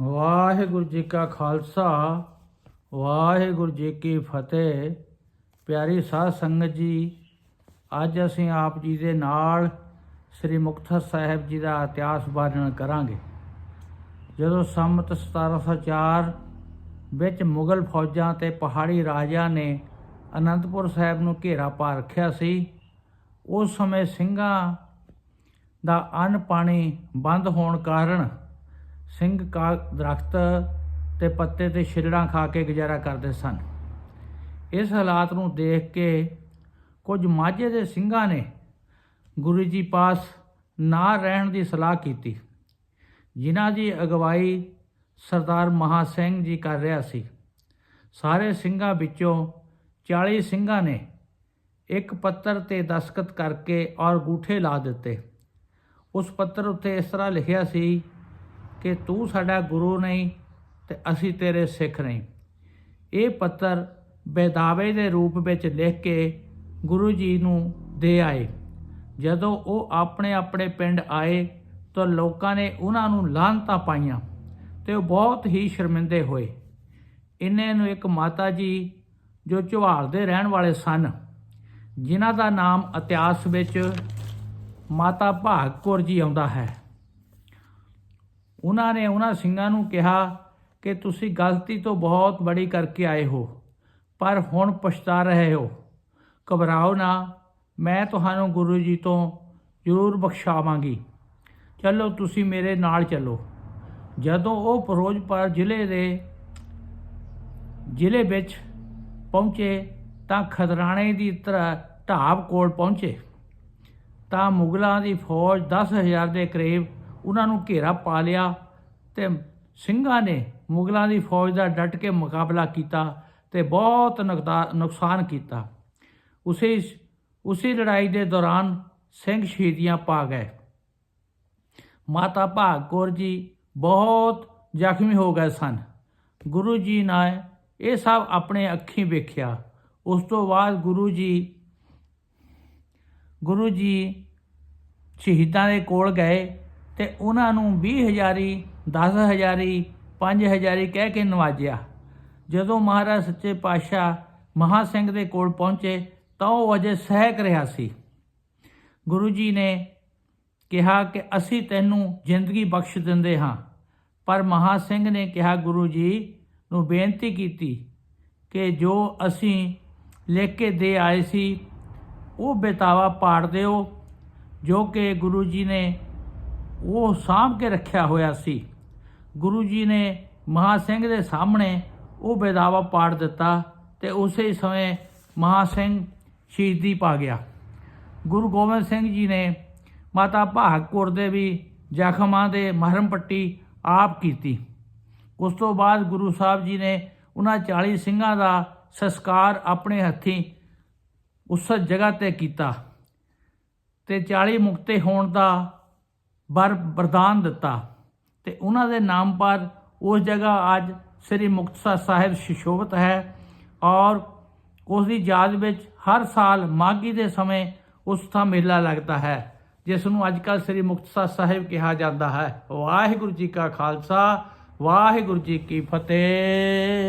ਵਾਹਿਗੁਰੂ ਜੀ ਕਾ ਖਾਲਸਾ, ਵਾਹਿਗੁਰੂ ਜੀ ਕੀ ਫਤਿਹ। ਪਿਆਰੀ ਸਾਧ ਸੰਗਤ ਜੀ, ਅੱਜ ਅਸੀਂ ਆਪ ਜੀ ਦੇ ਨਾਲ ਸ੍ਰੀ ਮੁਕਤਸਰ ਸਾਹਿਬ ਜੀ ਦਾ ਇਤਿਹਾਸ ਵਰਣਨ ਕਰਾਂਗੇ। ਜਦੋਂ ਸੰਮਤ 1704 ਵਿੱਚ ਮੁਗਲ ਫੌਜਾਂ ਤੇ ਪਹਾੜੀ ਰਾਜਿਆਂ ਨੇ ਅਨੰਦਪੁਰ ਸਾਹਿਬ ਨੂੰ ਘੇਰਾ ਪਾ ਰੱਖਿਆ ਸੀ, ਉਸ ਸਮੇਂ ਸਿੰਘਾਂ ਦਾ ਅੰਨ ਪਾਣੀ ਬੰਦ ਹੋਣ ਕਾਰਨ ਸਿੰਘ ਕਾ ਦਰਖਤ ਤੇ ਪੱਤੇ ਤੇ ਛਿਲੜਾਂ ਖਾ ਕੇ ਗੁਜ਼ਾਰਾ ਕਰਦੇ ਸਨ। ਇਸ ਹਾਲਾਤ ਨੂੰ ਦੇਖ ਕੇ ਕੁਝ ਮਾਝੇ ਦੇ ਸਿੰਘਾਂ ਨੇ ਗੁਰੂ ਜੀ ਪਾਸ ਨਾ ਰਹਿਣ ਦੀ ਸਲਾਹ ਕੀਤੀ, ਜਿਨ੍ਹਾਂ ਦੀ ਅਗਵਾਈ ਸਰਦਾਰ ਮਹਾ ਸਿੰਘ ਜੀ ਕਰ ਰਿਹਾ ਸੀ। ਸਾਰੇ ਸਿੰਘਾਂ ਵਿੱਚੋਂ 40 ਸਿੰਘਾਂ ਨੇ ਇੱਕ ਪੱਤਰ ਤੇ ਦਸਖਤ ਕਰਕੇ ਔਰ ਗੂਠੇ ਲਾ ਦਿੱਤੇ। ਉਸ ਪੱਤਰ ਉੱਤੇ ਇਸ ਤਰ੍ਹਾਂ ਲਿਖਿਆ ਸੀ ਕਿ ਤੂੰ ਸਾਡਾ ਗੁਰੂ ਨਹੀਂ ਤੇ ਅਸੀਂ ਤੇਰੇ ਸਿੱਖ ਨਹੀਂ। ਇਹ ਪੱਤਰ ਬੇਦਾਵੇ ਦੇ ਰੂਪ ਵਿੱਚ ਲਿਖ ਕੇ ਗੁਰੂ ਜੀ ਨੂੰ ਦੇ ਆਏ। ਜਦੋਂ ਉਹ ਆਪਣੇ ਆਪਣੇ ਪਿੰਡ ਆਏ ਤਾਂ ਲੋਕਾਂ ਨੇ ਉਹਨਾਂ ਨੂੰ ਲਾਹਨਤਾਂ ਪਾਈਆਂ ਤੇ ਉਹ ਬਹੁਤ ਹੀ ਸ਼ਰਮਿੰਦੇ ਹੋਏ। ਇੰਨੇ ਨੂੰ ਇੱਕ ਮਾਤਾ ਜੀ ਜੋ ਝਵਾਲ ਦੇ ਰਹਿਣ ਵਾਲੇ ਸਨ, ਜਿਨ੍ਹਾਂ ਦਾ ਨਾਮ ਇਤਿਹਾਸ ਵਿੱਚ ਮਾਤਾ ਭਾਗ ਕੌਰ ਜੀ ਆਉਂਦਾ ਹੈ। ਉਹਨਾਂ ਨੇ ਉਹਨਾਂ ਸਿੰਘਾਂ ਨੂੰ ਕਿਹਾ ਕਿ ਤੁਸੀਂ ਗਲਤੀ ਤੋਂ ਬਹੁਤ ਬੜੀ ਕਰਕੇ ਆਏ ਹੋ, ਪਰ ਹੁਣ ਪਛਤਾ ਰਹੇ ਹੋ। ਘਬਰਾਓ ਨਾ, ਮੈਂ ਤੁਹਾਨੂੰ ਗੁਰੂ ਜੀ ਤੋਂ ਜ਼ਰੂਰ ਬਖਸ਼ਾਵਾਂਗੀ। ਚਲੋ, ਤੁਸੀਂ ਮੇਰੇ ਨਾਲ ਚੱਲੋ। ਜਦੋਂ ਉਹ ਫਿਰੋਜ਼ਪੁਰ ਜ਼ਿਲ੍ਹੇ ਦੇ ਜ਼ਿਲ੍ਹੇ ਵਿੱਚ ਪਹੁੰਚੇ, ਤਾਂ ਖਦਰਾਣੇ ਦੀ ਤਰ੍ਹਾਂ ਢਾਬ ਕੋਲ ਪਹੁੰਚੇ। ਤਾਂ ਮੁਗਲਾਂ ਦੀ ਫੌਜ 10000 ਦੇ ਕਰੀਬ ਉਹਨਾਂ ਨੂੰ ਘੇਰਾ ਪਾ ਲਿਆ ਤੇ ਸਿੰਘਾਂ ਨੇ ਮੁਗਲਾਂ ਦੀ ਫੌਜ ਦਾ ਡਟ ਕੇ ਮੁਕਾਬਲਾ ਕੀਤਾ ਤੇ ਬਹੁਤ ਨੁਕਤਾ- ਨੁਕਸਾਨ ਕੀਤਾ। ਉਸੇ ਉਸੇ ਲੜਾਈ ਦੇ ਦੌਰਾਨ ਸਿੰਘ ਸ਼ਹੀਦੀਆਂ ਪਾ ਗਏ। ਮਾਤਾ ਭਾਗ ਕੌਰ ਜੀ ਬਹੁਤ ਜ਼ਖਮੀ ਹੋ ਗਏ ਸਨ। ਗੁਰੂ ਜੀ ਨੇ ਇਹ ਸਭ ਆਪਣੇ ਅੱਖੀਂ ਵੇਖਿਆ। ਉਸ ਤੋਂ ਬਾਅਦ ਗੁਰੂ ਜੀ ਗੁਰੂ ਜੀ ਸ਼ਹੀਦਾਂ ਦੇ ਕੋਲ ਗਏ। ਤੇ ਉਹਨਾਂ ਨੂੰ 20 ਹਜ਼ਾਰੀ 10 ਹਜ਼ਾਰੀ 5 ਹਜ਼ਾਰੀ ਕਹਿ ਕੇ ਨਵਾਜਿਆ। ਜਦੋਂ ਮਹਾਰਾਜ ਸੱਚੇ ਪਾਤਸ਼ਾਹ ਮਹਾ ਸਿੰਘ ਦੇ ਕੋਲ ਪਹੁੰਚੇ ਤਾਂ ਉਹ ਅਜੇ ਸਹਿਕ ਰਿਹਾ ਸੀ। ਗੁਰੂ ਜੀ ਨੇ ਕਿਹਾ ਕਿ ਅਸੀਂ ਤੈਨੂੰ ਜ਼ਿੰਦਗੀ ਬਖਸ਼ ਦਿੰਦੇ ਹਾਂ। ਪਰ ਮਹਾ ਸਿੰਘ ਨੇ ਕਿਹਾ, ਗੁਰੂ ਜੀ ਨੂੰ ਬੇਨਤੀ ਕੀਤੀ ਕਿ ਜੋ ਅਸੀਂ ਲਿਖ ਕੇ ਦੇ ਆਏ ਸੀ, ਉਹ ਬੇਤਾਵਾ ਪਾੜ ਦਿਓ, ਜੋ ਕਿ ਗੁਰੂ ਜੀ ਨੇ ਉਹ ਸਾਂਭ ਕੇ ਰੱਖਿਆ ਹੋਇਆ ਸੀ। ਗੁਰੂ ਜੀ ਨੇ ਮਹਾ ਸਿੰਘ ਦੇ ਸਾਹਮਣੇ ਉਹ ਬੇਦਾਵਾ ਪਾੜ ਦਿੱਤਾ ਤੇ ਉਸੇ ਸਮੇਂ ਮਹਾ ਸਿੰਘ ਸ਼ਹੀਦੀ ਪਾ ਗਿਆ। ਗੁਰੂ ਗੋਬਿੰਦ ਸਿੰਘ ਜੀ ਨੇ ਮਾਤਾ ਭਾਗ ਕੌਰ ਦੇ ਵੀ ਜ਼ਖਮਾਂ ਦੇ ਮਹਰਮ ਪੱਟੀ ਆਪ ਕੀਤੀ। ਉਸ ਤੋਂ ਬਾਅਦ ਗੁਰੂ ਸਾਹਿਬ ਜੀ ਨੇ ਉਹਨਾਂ 40 ਸਿੰਘਾਂ ਦਾ ਸੰਸਕਾਰ ਆਪਣੇ ਹੱਥੀਂ ਉਸ ਜਗ੍ਹਾ ਤੇ ਕੀਤਾ ਤੇ 40 ਮੁਕਤੇ ਹੋਣ ਦਾ ਬਰ ਵਰਦਾਨ ਦਿੱਤਾ ਤੇ ਉਹਨਾਂ ਦੇ ਨਾਮ ਪਰ ਉਸ ਜਗ੍ਹਾ ਅੱਜ ਸ੍ਰੀ ਮੁਕਤਸਰ ਸਾਹਿਬ ਸ਼ਿਸ਼ੋਭਤ ਹੈ ਔਰ ਉਸ ਦੀ ਯਾਦ ਵਿੱਚ ਹਰ ਸਾਲ ਮਾਘੀ ਦੇ ਸਮੇਂ ਉਸ ਦਾ ਮੇਲਾ ਲੱਗਦਾ ਹੈ, ਜਿਸ ਨੂੰ ਅੱਜ ਅੱਜਕੱਲ ਸ੍ਰੀ ਮੁਕਤਸਰ ਸਾਹਿਬ ਕਿਹਾ ਜਾਂਦਾ ਹੈ। ਵਾਹਿਗੁਰੂ ਜੀ ਕਾ ਖਾਲਸਾ, ਵਾਹਿਗੁਰੂ ਜੀ ਕੀ ਫਤਿਹ।